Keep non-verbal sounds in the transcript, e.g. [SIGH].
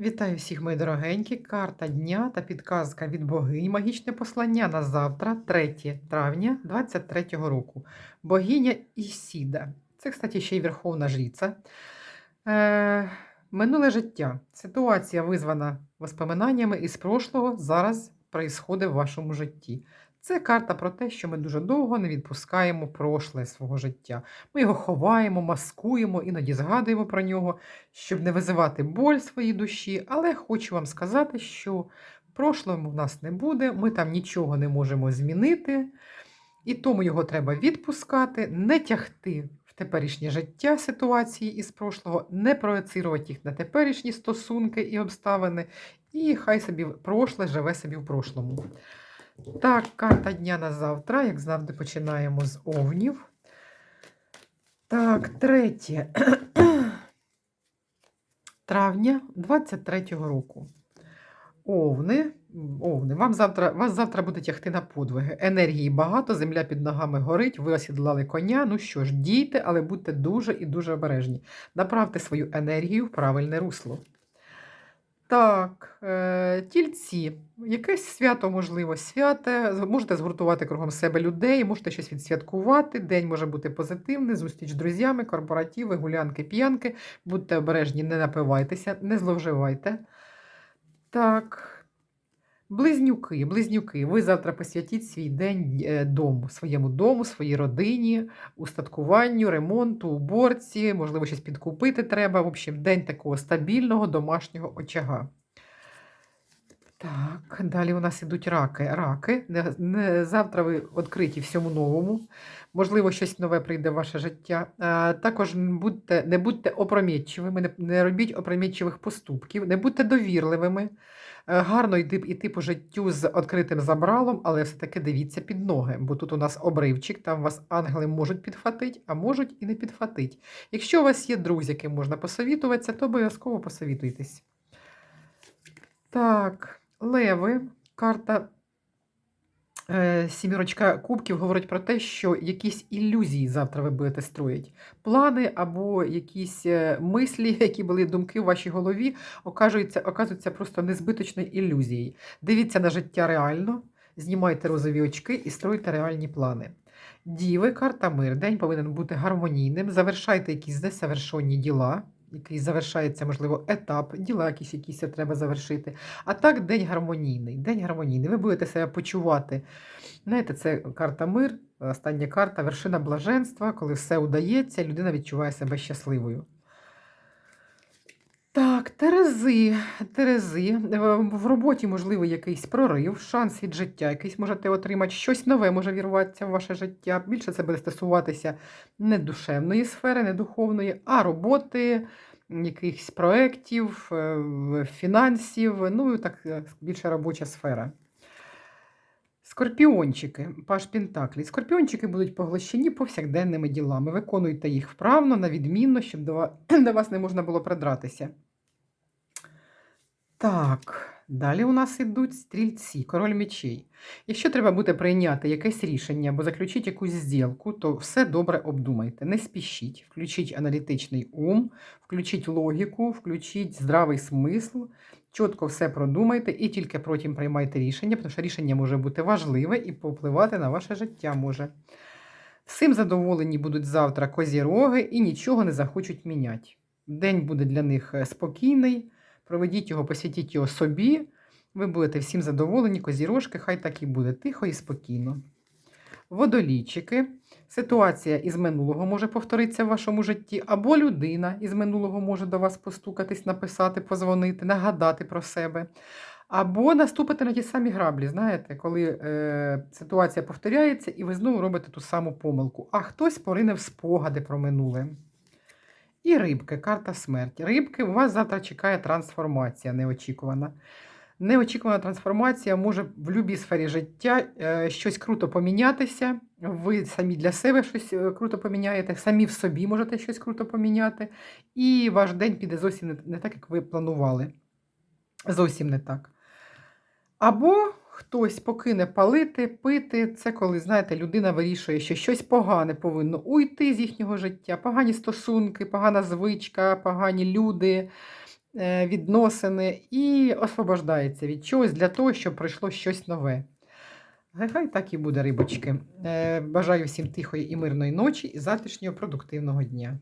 Вітаю всіх, мої дорогенькі. Карта дня та підказка від богинь. Магічне послання на завтра, 3 травня 23-го року. Богиня Ісіда. Це, кстати, ще й Верховна Жріця. Е, минуле життя. Ситуація визвана воспоминаннями із прошлого, зараз происходить в вашому житті. Це карта про те, що ми дуже довго не відпускаємо прошле свого життя. Ми його ховаємо, маскуємо, іноді згадуємо про нього, щоб не визивати боль своїй душі. Але хочу вам сказати, що прошлого в нас не буде, ми там нічого не можемо змінити, і тому його треба відпускати, не тягти в теперішнє життя ситуації із прошлого, не проецирувати їх на теперішні стосунки і обставини, і хай собі прошле живе собі в прошлому. Так, карта дня на завтра, як завжди, починаємо з овнів. Так, третє [CLEARS THROAT] травня 23-го року. Овни, овни, вам завтра, вас завтра буде тягти на подвиги. Енергії багато, земля під ногами горить, ви осідлали коня. Ну що ж, дійте, але будьте дуже і дуже обережні. Направте свою енергію в правильне русло. Так, е, тільці. Якесь свято, можливо, святе. Можете згуртувати кругом себе людей, можете щось відсвяткувати. День може бути позитивний, зустріч з друзями, корпоративи, гулянки, п'янки. Будьте обережні, не напивайтеся, не зловживайте. Так. Близнюки, близнюки, ви завтра посвятіть свій день е, дому, своєму дому, своїй родині, устаткуванню, ремонту, уборці, можливо, щось підкупити треба. В общем, день такого стабільного домашнього очага. Так, далі у нас ідуть раки. Раки. Не, не, завтра ви відкриті всьому новому. Можливо, щось нове прийде в ваше життя. А, також будьте, не будьте опрометчивими, не, не робіть опрометчивих поступків, не будьте довірливими. Е, Гарно йти, йти по життю з відкритим забралом, але все-таки дивіться під ноги, бо тут у нас обривчик, там вас ангели можуть підхватити, а можуть і не підхватити. Якщо у вас є друзі, яким можна посовітуватися, то обов'язково посовітуйтесь. Так, леви, карта е, сімірочка кубків говорить про те, що якісь ілюзії завтра ви будете строїти. Плани або якісь е, мислі, [LAUGHS] які були думки в вашій голові, окажуються, оказуються просто незбиточною ілюзією. Дивіться на життя реально, знімайте розові очки і стройте реальні плани. Діви, карта мир. День повинен бути гармонійним. Завершайте якісь несовершенні діла, який завершається, можливо, етап, діла якісь, якісь треба завершити. А так, день гармонійний. День гармонійний. Ви будете себе почувати. Знаєте, це карта мир, остання карта, вершина блаженства, коли все удається, людина відчуває себе щасливою. Терези, Терези. Е, В роботі, можливо, якийсь прорив, шанс від життя, якийсь можете отримати, щось нове може вірватися в ваше життя. Більше це буде стосуватися не душевної сфери, не духовної, а роботи, якихось проєктів, е, фінансів, ну і так е, більше робоча сфера. Скорпіончики, паш Пентаклі. Скорпіончики будуть поглощені повсякденними ділами. Виконуйте їх вправно, на відмінно, щоб до [CLEARS THROAT] вас не можна було придратися. Так, далі у нас ідуть стрільці, король мечей. Якщо треба буде прийняти якесь рішення або заключити якусь зділку, то все добре обдумайте. Не спішіть, включіть аналітичний ум, включіть логіку, включіть здравий смисл, чітко все продумайте і тільки потім приймайте рішення, тому що рішення може бути важливе і повпливати на ваше життя може. Всім задоволені будуть завтра козіроги і нічого не захочуть міняти. День буде для них е, спокійний, проведіть його, посвятіть його собі. Ви будете всім задоволені, козірожки, хай так і буде тихо і спокійно. Водолійчики. Ситуація із минулого може повторитися в вашому житті, або людина із минулого може до вас постукатись, написати, позвонити, нагадати про себе. Або наступити на ті самі граблі, знаєте, коли е, ситуація повторяється і ви знову робите ту саму помилку. А хтось порине в спогади про минуле. І рибки, карта смерті. Рибки, у вас завтра чекає трансформація неочікувана. Неочікувана трансформація може в будь-якій сфері життя е, щось круто помінятися. Ви самі для себе щось е, круто поміняєте, самі в собі можете щось круто поміняти, і ваш день піде зовсім не, не так, як ви планували. Зовсім не так. Або хтось покине палити, пити. Це коли, знаєте, людина вирішує, що щось погане повинно уйти з їхнього життя, погані стосунки, погана звичка, погані люди. е, відносини і освобождається від чогось для того, щоб прийшло щось нове. Хай так і буде, рибочки. Е, Бажаю всім тихої і мирної ночі і завтрашнього продуктивного дня.